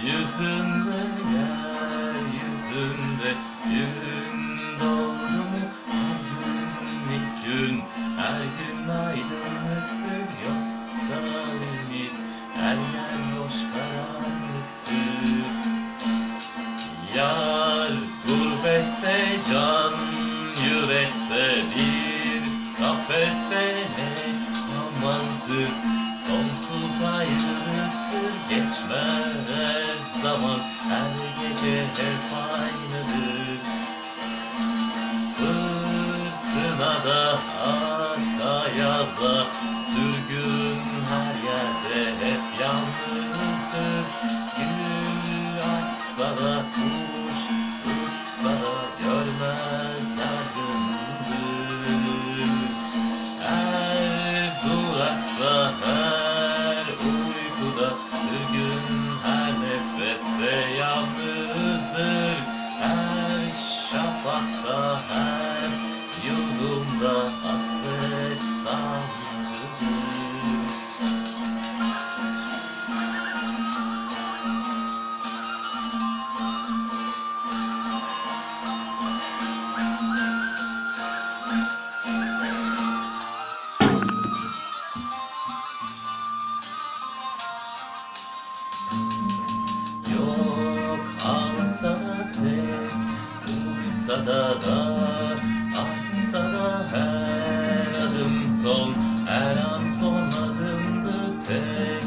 Baktığında yeryüzünde gün doğdu. Mu her gün ilk gün her gün aydınlıktır. Yoksa ümit her yer boş karanlıktır. Yar gurbette can yürekte bir kafeste amansız sonsuz ayrılıktır. Geçmez zaman her gece hep aynıdır. Fırtınada hatta yazda sürgün her yerde hep yalnızdır. Gül açsa da şafakta her yudumda hasret sancıdır duysa da açsa da her adım son, her an son adımdır tek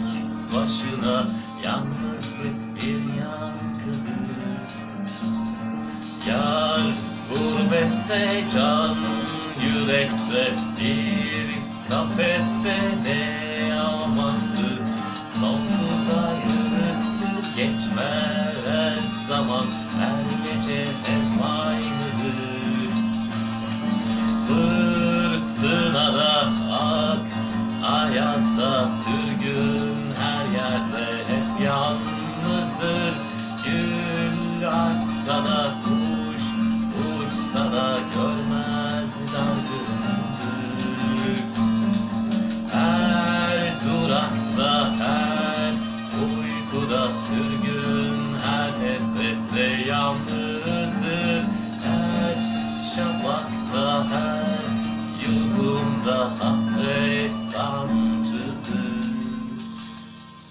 başına, yalnızlık bir yankıdır. Yar gurbette can yürekte. Bir kafeste ne amansız. Sonsuz ayrılıktır geçmez zaman. Her gece hep yalnızdır. Her şafakta her yudumda hasret